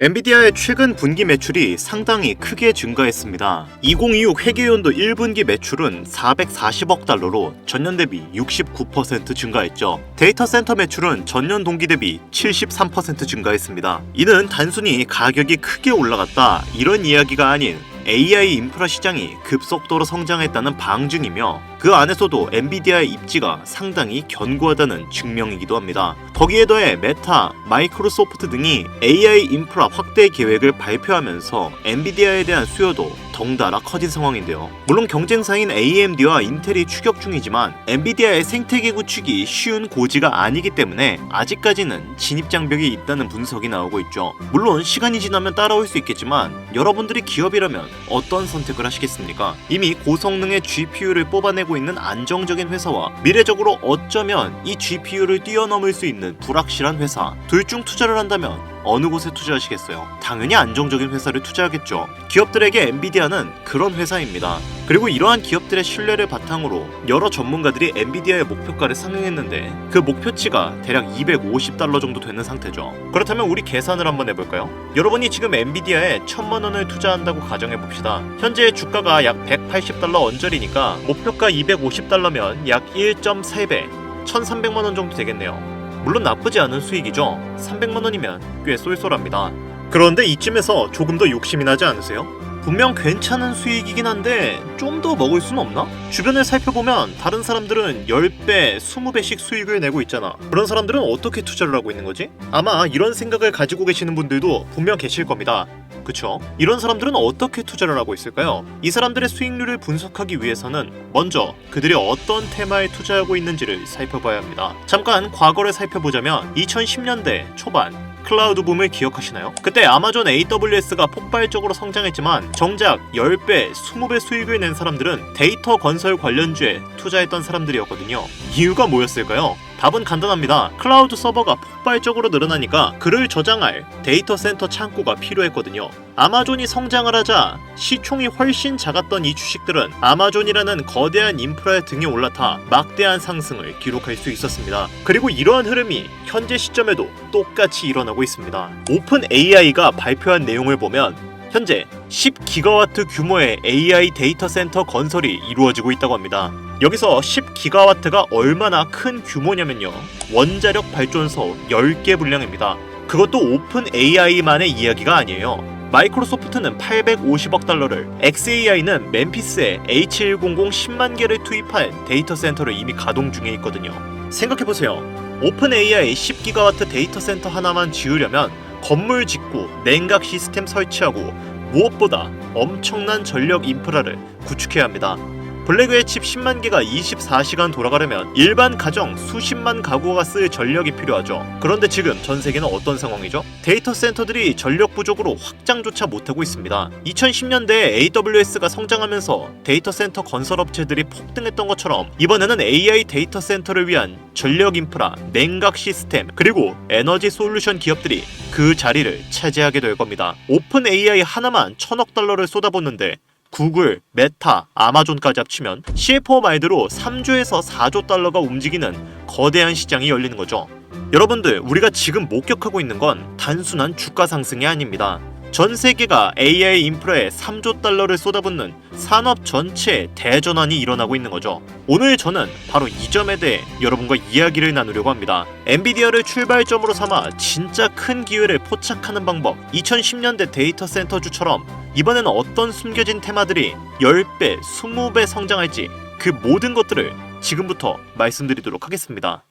엔비디아의 최근 분기 매출이 상당히 크게 증가했습니다. 2026 회계연도 1분기 매출은 440억 달러로 전년 대비 69% 증가했죠. 데이터 센터 매출은 전년 동기 대비 73% 증가했습니다. 이는 단순히 가격이 크게 올라갔다 이런 이야기가 아닌 AI 인프라 시장이 급속도로 성장했다는 방증이며 그 안에서도 엔비디아의 입지가 상당히 견고하다는 증명이기도 합니다. 거기에 더해 메타, 마이크로소프트 등이 AI 인프라 확대 계획을 발표하면서 엔비디아에 대한 수요도 덩달아 커진 상황인데요. 물론 경쟁사인 AMD와 인텔이 추격 중이지만 엔비디아의 생태계 구축이 쉬운 고지가 아니기 때문에 아직까지는 진입 장벽이 있다는 분석이 나오고 있죠. 물론 시간이 지나면 따라올 수 있겠지만 여러분들이 기업이라면 어떤 선택을 하시겠습니까? 이미 고성능의 GPU를 뽑아내고 있는 안정적인 회사와 미래적으로 어쩌면 이 GPU를 뛰어넘을 수 있는 불확실한 회사 둘 중 투자를 한다면 어느 곳에 투자하시겠어요? 당연히 안정적인 회사를 투자하겠죠. 기업들에게 엔비디아는 그런 회사입니다. 그리고 이러한 기업들의 신뢰를 바탕으로 여러 전문가들이 엔비디아의 목표가를 상향했는데 그 목표치가 대략 250달러 정도 되는 상태죠. 그렇다면 우리 계산을 한번 해볼까요? 여러분이 지금 엔비디아에 천만 원을 투자한다고 가정해 봅시다. 현재 주가가 약 180달러 언저리니까 목표가 250달러면 약 1.3배, 1,300만 원 정도 되겠네요. 물론 나쁘지 않은 수익이죠. 300만 원이면 꽤 쏠쏠합니다. 그런데 이쯤에서 조금 더 욕심이 나지 않으세요? 분명 괜찮은 수익이긴 한데 좀 더 먹을 수는 없나? 주변을 살펴보면 다른 사람들은 10배, 20배씩 수익을 내고 있잖아. 그런 사람들은 어떻게 투자를 하고 있는 거지? 아마 이런 생각을 가지고 계시는 분들도 분명 계실 겁니다. 그쵸? 이런 사람들은 어떻게 투자를 하고 있을까요? 이 사람들의 수익률을 분석하기 위해서는 먼저 그들이 어떤 테마에 투자하고 있는지를 살펴봐야 합니다. 잠깐 과거를 살펴보자면 2010년대 초반 클라우드 붐을 기억하시나요? 그때 아마존 AWS가 폭발적으로 성장했지만 정작 10배, 20배 수익을 낸 사람들은 데이터 건설 관련주에 투자했던 사람들이었거든요. 이유가 뭐였을까요? 답은 간단합니다. 클라우드 서버가 폭발적으로 늘어나니까 그를 저장할 데이터 센터 창고가 필요했거든요. 아마존이 성장을 하자 시총이 훨씬 작았던 이 주식들은 아마존이라는 거대한 인프라의 등에 올라타 막대한 상승을 기록할 수 있었습니다. 그리고 이러한 흐름이 현재 시점에도 똑같이 일어나고 있습니다. 오픈 AI가 발표한 내용을 보면 현재 10기가와트 규모의 AI 데이터 센터 건설이 이루어지고 있다고 합니다. 여기서 10기가와트가 얼마나 큰 규모냐면요. 원자력 발전소 10개 분량입니다. 그것도 오픈 AI만의 이야기가 아니에요. 마이크로소프트는 850억 달러를, XAI는 멤피스에 H100 10만 개를 투입한 데이터 센터를 이미 가동 중에 있거든요. 생각해보세요. 오픈 AI 10기가와트 데이터 센터 하나만 지으려면 건물 짓고 냉각 시스템 설치하고 무엇보다 엄청난 전력 인프라를 구축해야 합니다. 블랙웨어 칩 10만 개가 24시간 돌아가려면 일반 가정 수십만 가구가 쓸 전력이 필요하죠. 그런데 지금 전 세계는 어떤 상황이죠? 데이터 센터들이 전력 부족으로 확장조차 못하고 있습니다. 2010년대에 AWS가 성장하면서 데이터 센터 건설 업체들이 폭등했던 것처럼 이번에는 AI 데이터 센터를 위한 전력 인프라, 냉각 시스템, 그리고 에너지 솔루션 기업들이 그 자리를 차지하게 될 겁니다. 오픈 AI 하나만 천억 달러를 쏟아붓는데 구글, 메타, 아마존까지 합치면 CFO 말대로 3조에서 4조 달러가 움직이는 거대한 시장이 열리는 거죠. 여러분들, 우리가 지금 목격하고 있는 건 단순한 주가 상승이 아닙니다. 전 세계가 AI 인프라에 3조 달러를 쏟아붓는 산업 전체의 대전환이 일어나고 있는 거죠. 오늘 저는 바로 이 점에 대해 여러분과 이야기를 나누려고 합니다. 엔비디아를 출발점으로 삼아 진짜 큰 기회를 포착하는 방법. 2010년대 데이터 센터주처럼 이번에는 어떤 숨겨진 테마들이 10배, 20배 성장할지 그 모든 것들을 지금부터 말씀드리도록 하겠습니다.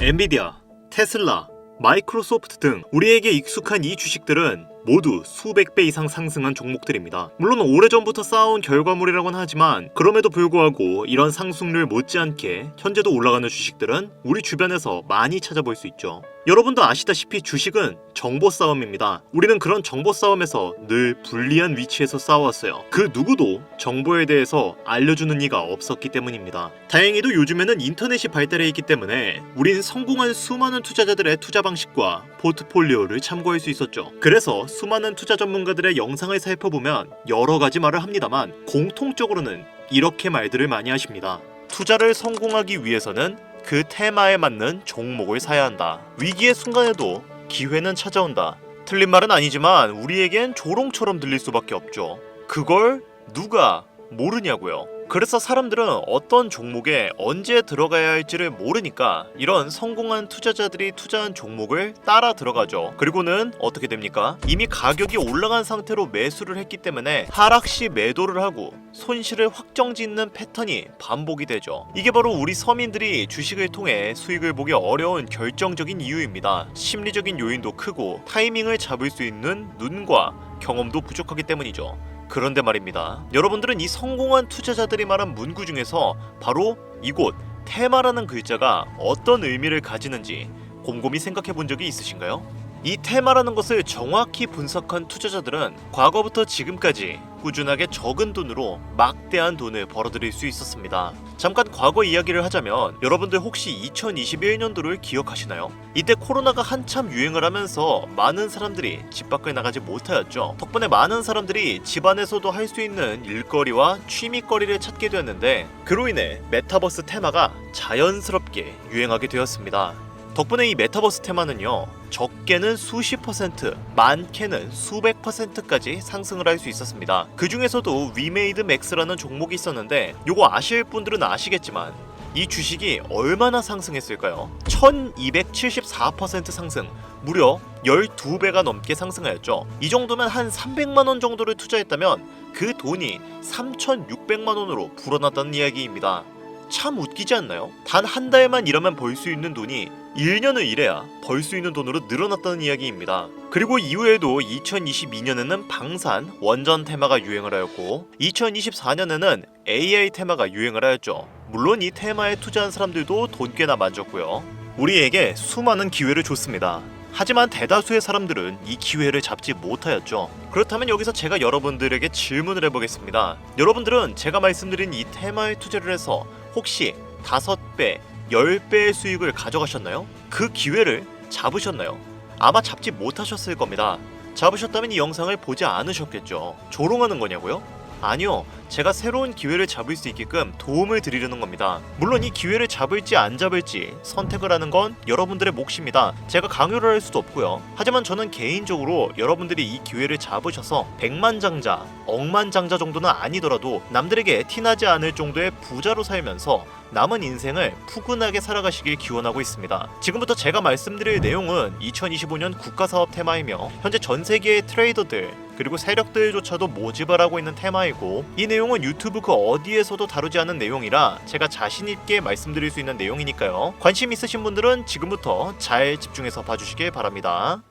엔비디아, 테슬라, 마이크로소프트 등 우리에게 익숙한 이 주식들은 모두 수백 배 이상 상승한 종목들입니다. 물론 오래전부터 쌓아온 결과물이라고는 하지만 그럼에도 불구하고 이런 상승률 못지않게 현재도 올라가는 주식들은 우리 주변에서 많이 찾아볼 수 있죠. 여러분도 아시다시피 주식은 정보 싸움입니다. 우리는 그런 정보 싸움에서 늘 불리한 위치에서 싸워왔어요. 그 누구도 정보에 대해서 알려주는 이가 없었기 때문입니다. 다행히도 요즘에는 인터넷이 발달해 있기 때문에 우린 성공한 수많은 투자자들의 투자 방식과 포트폴리오를 참고할 수 있었죠. 그래서 수많은 투자 전문가들의 영상을 살펴보면 여러 가지 말을 합니다만 공통적으로는 이렇게 말들을 많이 하십니다. 투자를 성공하기 위해서는 그 테마에 맞는 종목을 사야 한다. 위기의 순간에도 기회는 찾아온다. 틀린 말은 아니지만 우리에겐 조롱처럼 들릴 수밖에 없죠. 그걸 누가 모르냐고요. 그래서 사람들은 어떤 종목에 언제 들어가야 할지를 모르니까 이런 성공한 투자자들이 투자한 종목을 따라 들어가죠. 그리고는 어떻게 됩니까? 이미 가격이 올라간 상태로 매수를 했기 때문에 하락 시 매도를 하고 손실을 확정 짓는 패턴이 반복이 되죠. 이게 바로 우리 서민들이 주식을 통해 수익을 보기 어려운 결정적인 이유입니다. 심리적인 요인도 크고 타이밍을 잡을 수 있는 눈과 경험도 부족하기 때문이죠. 그런데 말입니다. 여러분들은 이 성공한 투자자들이 말한 문구 중에서 바로 이곳 테마라는 글자가 어떤 의미를 가지는지 곰곰이 생각해 본 적이 있으신가요? 이 테마라는 것을 정확히 분석한 투자자들은 과거부터 지금까지 꾸준하게 적은 돈으로 막대한 돈을 벌어들일 수 있었습니다. 잠깐 과거 이야기를 하자면 여러분들 혹시 2021년도를 기억하시나요? 이때 코로나가 한참 유행을 하면서 많은 사람들이 집 밖을 나가지 못하였죠. 덕분에 많은 사람들이 집 안에서도 할 수 있는 일거리와 취미거리를 찾게 되었는데 그로 인해 메타버스 테마가 자연스럽게 유행하게 되었습니다. 덕분에 이 메타버스 테마는요 적게는 수십 퍼센트 많게는 수백 퍼센트까지 상승을 할 수 있었습니다 그 중에서도 위메이드 맥스라는 종목이 있었는데 요거 아실 분들은 아시겠지만 이 주식이 얼마나 상승했을까요? 1274% 상승 무려 12배가 넘게 상승하였죠 이 정도면 한 300만원 정도를 투자했다면 그 돈이 3600만원으로 불어났다는 이야기입니다 참 웃기지 않나요? 단 한 달만 일하면 벌 수 있는 돈이 1년을 일해야 벌 수 있는 돈으로 늘어났다는 이야기입니다. 그리고 이후에도 2022년에는 방산, 원전 테마가 유행을 하였고 2024년에는 AI 테마가 유행을 하였죠. 물론 이 테마에 투자한 사람들도 돈 꽤나 만졌고요. 우리에게 수많은 기회를 줬습니다. 하지만 대다수의 사람들은 이 기회를 잡지 못하였죠. 그렇다면 여기서 제가 여러분들에게 질문을 해보겠습니다. 여러분들은 제가 말씀드린 이 테마에 투자를 해서 혹시 5배, 10배의 수익을 가져가셨나요? 그 기회를 잡으셨나요? 아마 잡지 못하셨을 겁니다. 잡으셨다면 이 영상을 보지 않으셨겠죠. 조롱하는 거냐고요? 아니요. 제가 새로운 기회를 잡을 수 있게끔 도움을 드리려는 겁니다. 물론 이 기회를 잡을지 안 잡을지 선택을 하는 건 여러분들의 몫입니다. 제가 강요를 할 수도 없고요. 하지만 저는 개인적으로 여러분들이 이 기회를 잡으셔서 백만장자, 억만장자 정도는 아니더라도 남들에게 티나지 않을 정도의 부자로 살면서 남은 인생을 푸근하게 살아가시길 기원하고 있습니다. 지금부터 제가 말씀드릴 내용은 2025년 국가사업 테마이며 현재 전 세계의 트레이더들 그리고 세력들조차도 모집을 하고 있는 테마이고 이 내용은 유튜브 그 어디에서도 다루지 않은 내용이라 제가 자신 있게 말씀드릴 수 있는 내용이니까요. 관심 있으신 분들은 지금부터 잘 집중해서 봐주시길 바랍니다.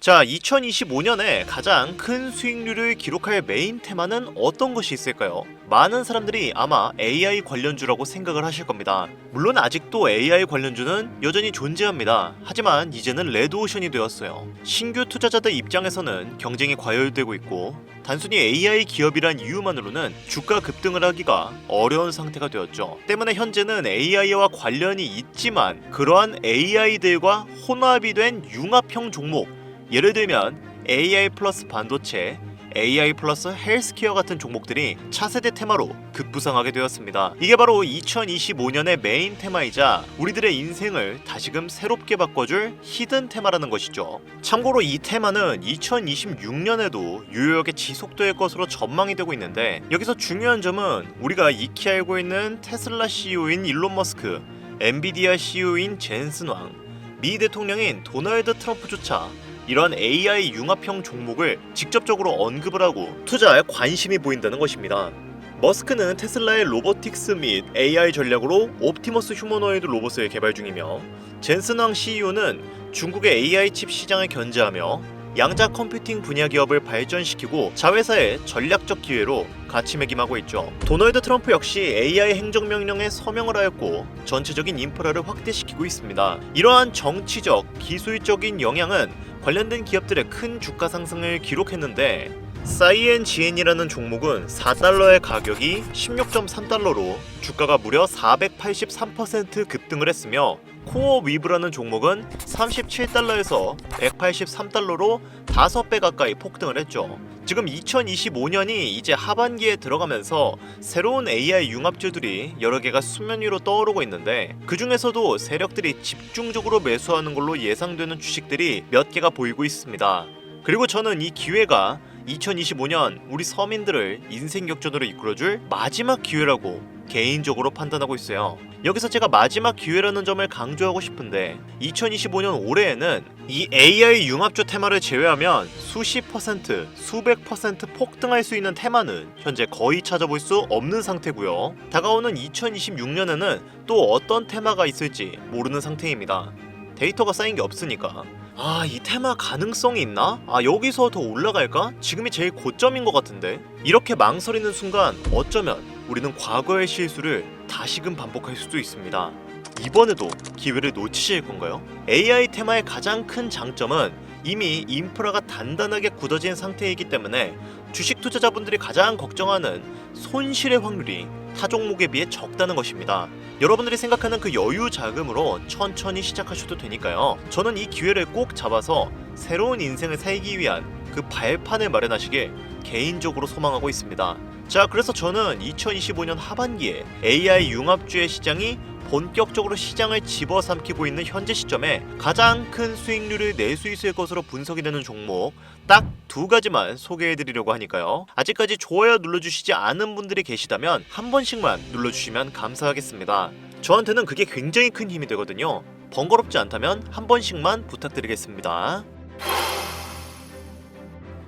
자, 2025년에 가장 큰 수익률을 기록할 메인 테마는 어떤 것이 있을까요? 많은 사람들이 아마 AI 관련주라고 생각을 하실 겁니다. 물론 아직도 AI 관련주는 여전히 존재합니다. 하지만 이제는 레드오션이 되었어요. 신규 투자자들 입장에서는 경쟁이 과열되고 있고 단순히 AI 기업이란 이유만으로는 주가 급등을 하기가 어려운 상태가 되었죠. 때문에 현재는 AI와 관련이 있지만 그러한 AI들과 혼합이 된 융합형 종목 예를 들면 AI 플러스 반도체, AI 플러스 헬스케어 같은 종목들이 차세대 테마로 급부상하게 되었습니다. 이게 바로 2025년의 메인 테마이자 우리들의 인생을 다시금 새롭게 바꿔줄 히든 테마라는 것이죠. 참고로 이 테마는 2026년에도 유효하게 지속될 것으로 전망이 되고 있는데 여기서 중요한 점은 우리가 익히 알고 있는 테슬라 CEO인 일론 머스크, 엔비디아 CEO인 젠슨 왕, 미 대통령인 도널드 트럼프조차 이런 AI 융합형 종목을 직접적으로 언급을 하고 투자에 관심이 보인다는 것입니다. 머스크는 테슬라의 로보틱스 및 AI 전략으로 옵티머스 휴머노이드 로봇을 개발 중이며 젠슨왕 CEO는 중국의 AI 칩 시장을 견제하며 양자 컴퓨팅 분야 기업을 발전시키고 자회사의 전략적 기회로 가치매김하고 있죠. 도널드 트럼프 역시 AI 행정명령에 서명을 하였고 전체적인 인프라를 확대시키고 있습니다. 이러한 정치적, 기술적인 영향은 관련된 기업들의 큰 주가 상승을 기록했는데 사이엔지엔이라는 종목은 4달러의 가격이 16.3달러로 주가가 무려 483% 급등을 했으며 코어 위브라는 종목은 37달러에서 183달러로 5배 가까이 폭등을 했죠. 지금 2025년이 이제 하반기에 들어가면서 새로운 AI 융합주들이 여러 개가 수면 위로 떠오르고 있는데 그 중에서도 세력들이 집중적으로 매수하는 걸로 예상되는 주식들이 몇 개가 보이고 있습니다. 그리고 저는 이 기회가 2025년 우리 서민들을 인생 역전으로 이끌어줄 마지막 기회라고 개인적으로 판단하고 있어요. 여기서 제가 마지막 기회라는 점을 강조하고 싶은데 2025년 올해에는 이 AI 융합주 테마를 제외하면 수십 퍼센트, 수백 퍼센트 폭등할 수 있는 테마는 현재 거의 찾아볼 수 없는 상태고요. 다가오는 2026년에는 또 어떤 테마가 있을지 모르는 상태입니다. 데이터가 쌓인 게 없으니까. 아, 이 테마 가능성이 있나? 아, 여기서 더 올라갈까? 지금이 제일 고점인 것 같은데. 이렇게 망설이는 순간 어쩌면 우리는 과거의 실수를 다시금 반복할 수도 있습니다. 이번에도 기회를 놓치실 건가요? AI 테마의 가장 큰 장점은 이미 인프라가 단단하게 굳어진 상태이기 때문에 주식 투자자분들이 가장 걱정하는 손실의 확률이 타 종목에 비해 적다는 것입니다. 여러분들이 생각하는 그 여유 자금으로 천천히 시작하셔도 되니까요. 저는 이 기회를 꼭 잡아서 새로운 인생을 살기 위한 그 발판을 마련하시길 개인적으로 소망하고 있습니다. 자, 그래서 저는 2025년 하반기에 AI 융합주의 시장이 본격적으로 시장을 집어삼키고 있는 현재 시점에 가장 큰 수익률을 낼 수 있을 것으로 분석이 되는 종목 딱 두 가지만 소개해 드리려고 하니까요. 아직까지 좋아요 눌러주시지 않은 분들이 계시다면 한 번씩만 눌러주시면 감사하겠습니다. 저한테는 그게 굉장히 큰 힘이 되거든요. 번거롭지 않다면 한 번씩만 부탁드리겠습니다.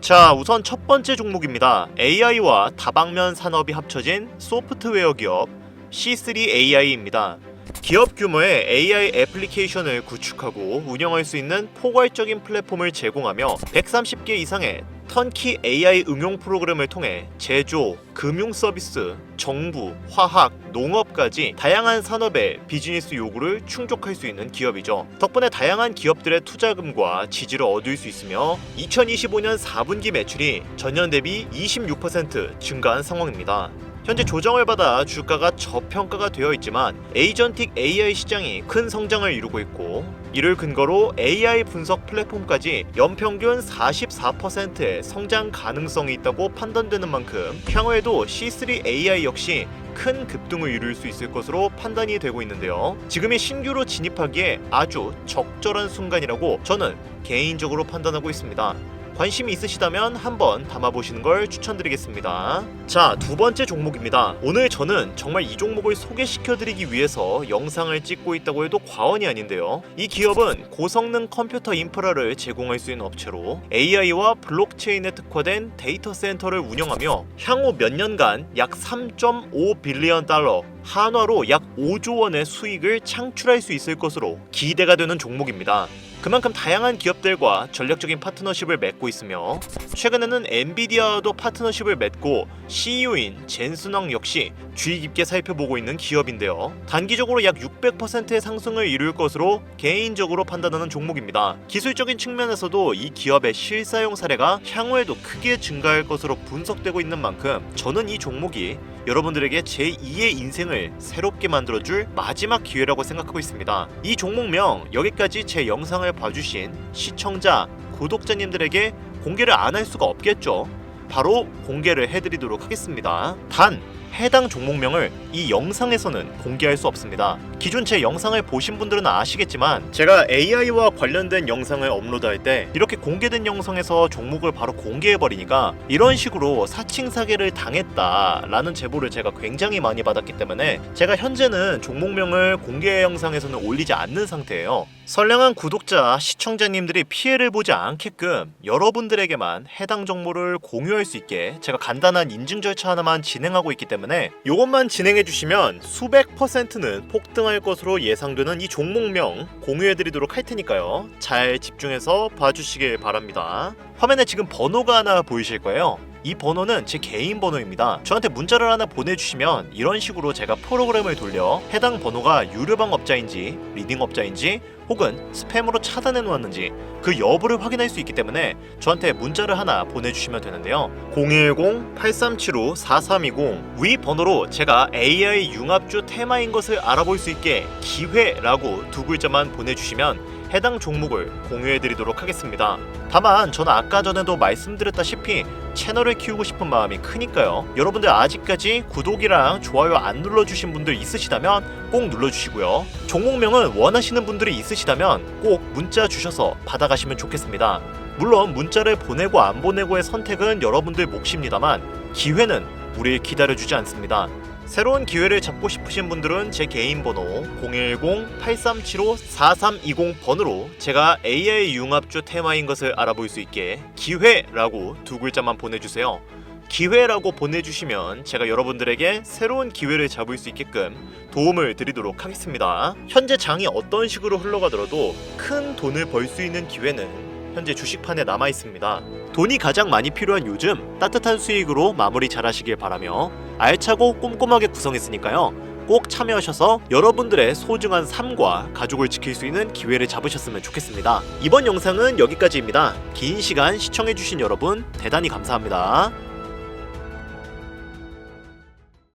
자, 우선 첫 번째 종목입니다. AI와 다방면 산업이 합쳐진 소프트웨어 기업 C3AI입니다. 기업 규모의 AI 애플리케이션을 구축하고 운영할 수 있는 포괄적인 플랫폼을 제공하며 130개 이상의 턴키 AI 응용 프로그램을 통해 제조, 금융 서비스, 정부, 화학, 농업까지 다양한 산업의 비즈니스 요구를 충족할 수 있는 기업이죠. 덕분에 다양한 기업들의 투자금과 지지를 얻을 수 있으며 2025년 4분기 매출이 전년 대비 26% 증가한 상황입니다. 현재 조정을 받아 주가가 저평가가 되어 있지만 에이전틱 AI 시장이 큰 성장을 이루고 있고 이를 근거로 AI 분석 플랫폼까지 연평균 44%의 성장 가능성이 있다고 판단되는 만큼 향후에도 C3 AI 역시 큰 급등을 이룰 수 있을 것으로 판단이 되고 있는데요. 지금이 신규로 진입하기에 아주 적절한 순간이라고 저는 개인적으로 판단하고 있습니다. 관심이 있으시다면 한번 담아보시는 걸 추천드리겠습니다. 자, 두 번째 종목입니다. 오늘 저는 정말 이 종목을 소개시켜드리기 위해서 영상을 찍고 있다고 해도 과언이 아닌데요. 이 기업은 고성능 컴퓨터 인프라를 제공할 수 있는 업체로 AI와 블록체인에 특화된 데이터 센터를 운영하며 향후 몇 년간 약 3.5 빌리언 달러 한화로 약 5조 원의 수익을 창출할 수 있을 것으로 기대가 되는 종목입니다. 그만큼 다양한 기업들과 전략적인 파트너십을 맺고 있으며 최근에는 엔비디아와도 파트너십을 맺고 CEO인 젠슨왕 역시 주의 깊게 살펴보고 있는 기업인데요. 단기적으로 약 600%의 상승을 이룰 것으로 개인적으로 판단하는 종목입니다. 기술적인 측면에서도 이 기업의 실사용 사례가 향후에도 크게 증가할 것으로 분석되고 있는 만큼 저는 이 종목이 여러분들에게 제2의 인생을 새롭게 만들어줄 마지막 기회라고 생각하고 있습니다. 이 종목명 여기까지 제 영상을 봐주신 시청자, 구독자님들에게 공개를 안 할 수가 없겠죠. 바로 공개를 해드리도록 하겠습니다. 단 해당 종목명을 이 영상에서는 공개할 수 없습니다. 기존 제 영상을 보신 분들은 아시겠지만 제가 AI와 관련된 영상을 업로드할 때 이렇게 공개된 영상에서 종목을 바로 공개해 버리니까 이런 식으로 사칭 사기를 당했다라는 제보를 제가 굉장히 많이 받았기 때문에 제가 현재는 종목명을 공개 영상에서는 올리지 않는 상태예요. 선량한 구독자, 시청자님들이 피해를 보지 않게끔 여러분들에게만 해당 정보를 공유할 수 있게 제가 간단한 인증 절차 하나만 진행하고 있기 때문에 이것만 진행해 주시면 수백 퍼센트는 폭등할 것으로 예상되는 이 종목명 공유해 드리도록 할 테니까요. 잘 집중해서 봐주시길 바랍니다. 화면에 지금 번호가 하나 보이실 거예요. 이 번호는 제 개인 번호입니다. 저한테 문자를 하나 보내주시면 이런 식으로 제가 프로그램을 돌려 해당 번호가 유료방 업자인지 리딩 업자인지 혹은 스팸으로 차단해 놓았는지 그 여부를 확인할 수 있기 때문에 저한테 문자를 하나 보내주시면 되는데요. 010-8375-4320 위 번호로 제가 AI 융합주 테마인 것을 알아볼 수 있게 기회라고 두 글자만 보내주시면 해당 종목을 공유해 드리도록 하겠습니다. 다만 저는 아까 전에도 말씀드렸다시피 채널을 키우고 싶은 마음이 크니까요. 여러분들 아직까지 구독이랑 좋아요 안 눌러주신 분들 있으시다면 꼭 눌러주시고요. 종목명은 원하시는 분들이 있으시다면 꼭 문자 주셔서 받아가시면 좋겠습니다. 물론 문자를 보내고 안 보내고의 선택은 여러분들 몫입니다만 기회는 우리를 기다려주지 않습니다. 새로운 기회를 잡고 싶으신 분들은 제 개인 번호 010-8375-4320 번으로 제가 AI 융합주 테마인 것을 알아볼 수 있게 기회라고 두 글자만 보내주세요. 기회라고 보내주시면 제가 여러분들에게 새로운 기회를 잡을 수 있게끔 도움을 드리도록 하겠습니다. 현재 장이 어떤 식으로 흘러가더라도 큰 돈을 벌 수 있는 기회는 현재 주식판에 남아 있습니다. 돈이 가장 많이 필요한 요즘 따뜻한 수익으로 마무리 잘 하시길 바라며 알차고 꼼꼼하게 구성했으니까요. 꼭 참여하셔서 여러분들의 소중한 삶과 가족을 지킬 수 있는 기회를 잡으셨으면 좋겠습니다. 이번 영상은 여기까지입니다. 긴 시간 시청해주신 여러분 대단히 감사합니다.